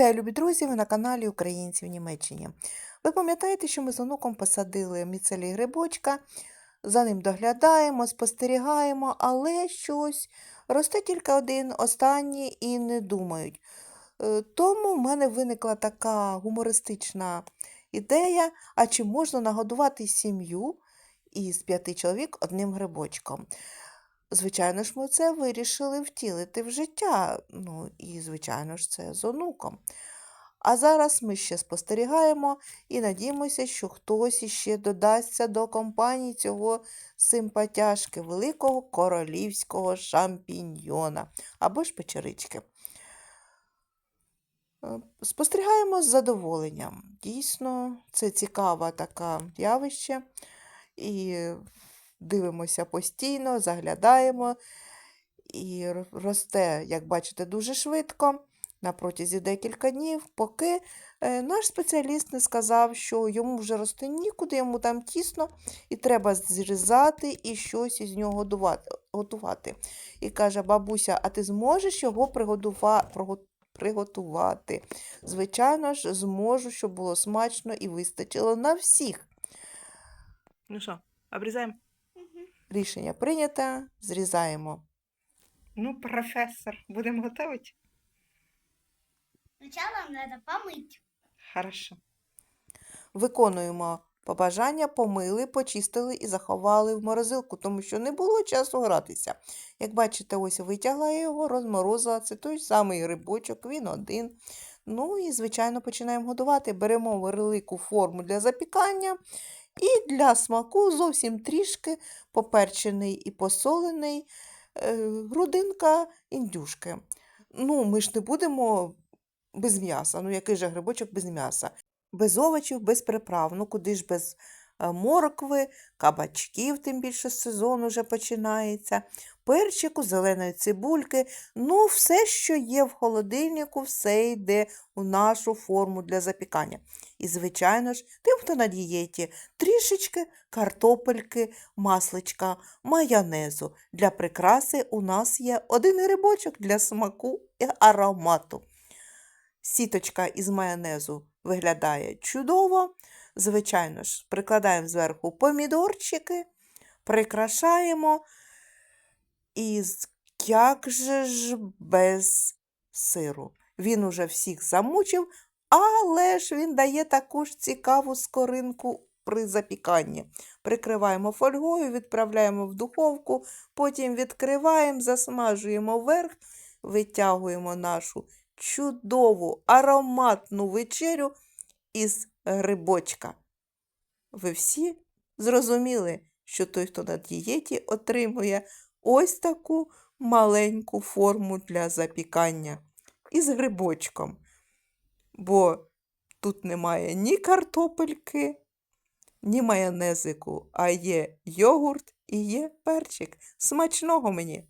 Вітаю, любі друзі! На каналі Українці в Німеччині. Ви пам'ятаєте, що ми з онуком посадили міцелій грибочка, за ним доглядаємо, спостерігаємо, але щось росте тільки один, останній і не думають. Е, Тому в мене виникла така гумористична ідея, а чи можна нагодувати сім'ю із п'яти чоловік одним грибочком? Звичайно ж, ми це вирішили втілити в життя. Ну і, звичайно ж, це з онуком. А зараз ми ще спостерігаємо і надіємося, що хтось іще додасться до компанії цього симпатяшки, великого королівського шампіньйона або ж печерички. Е, Спостерігаємо з задоволенням. Дійсно, це цікаве таке явище. І дивимося постійно, заглядаємо. І росте, як бачите, дуже швидко на протязі декілька днів, поки е, наш спеціаліст не сказав, що йому вже рости нікуди, йому там тісно, і треба зрізати і щось із нього готувати. І каже, бабуся, а ти зможеш його приготувати? Звичайно ж, зможу, щоб було смачно і вистачило на всіх. Ну що, обрізаємо? Рішення прийнято, зрізаємо. Ну, професор, будемо готувати? Сначала надо помыть. Хорошо. Виконуємо побажання, помили, почистили і заховали в морозилку, тому що не було часу гратися. Як бачите, ось витягла я його, розморозила. Це той самий грибочок, він один. Ну і, звичайно, починаємо годувати. Беремо велику форму для запікання і для смаку зовсім трішки поперчений і посолений е, грудинка індюшки. Ну, ми ж не будемо без м'яса. Ну, який же грибочок без м'яса? Без овочів, без приправ. Ну, куди ж без моркви, кабачків, тим більше сезон уже починається, перчику, зеленої цибульки. Ну, все, що є в холодильнику, все йде у нашу форму для запікання. І, звичайно ж, тим, хто на дієті, трішечки картопельки, масличка, майонезу. Для прикраси у нас є один грибочок для смаку і аромату. Сіточка із майонезу виглядає чудово. Звичайно ж, прикладаємо зверху помідорчики, прикрашаємо. І як же ж без сиру? Він уже всіх замучив, але ж він дає таку ж цікаву скоринку при запіканні. Прикриваємо фольгою, відправляємо в духовку, потім відкриваємо, засмажуємо верх, витягуємо нашу чудову ароматну вечерю із грибочка. Ви всі зрозуміли, що той, хто на дієті, отримує ось таку маленьку форму для запікання із грибочком. Бо тут немає ні картопельки, ні майонезику, а є йогурт і є перчик. Смачного мені!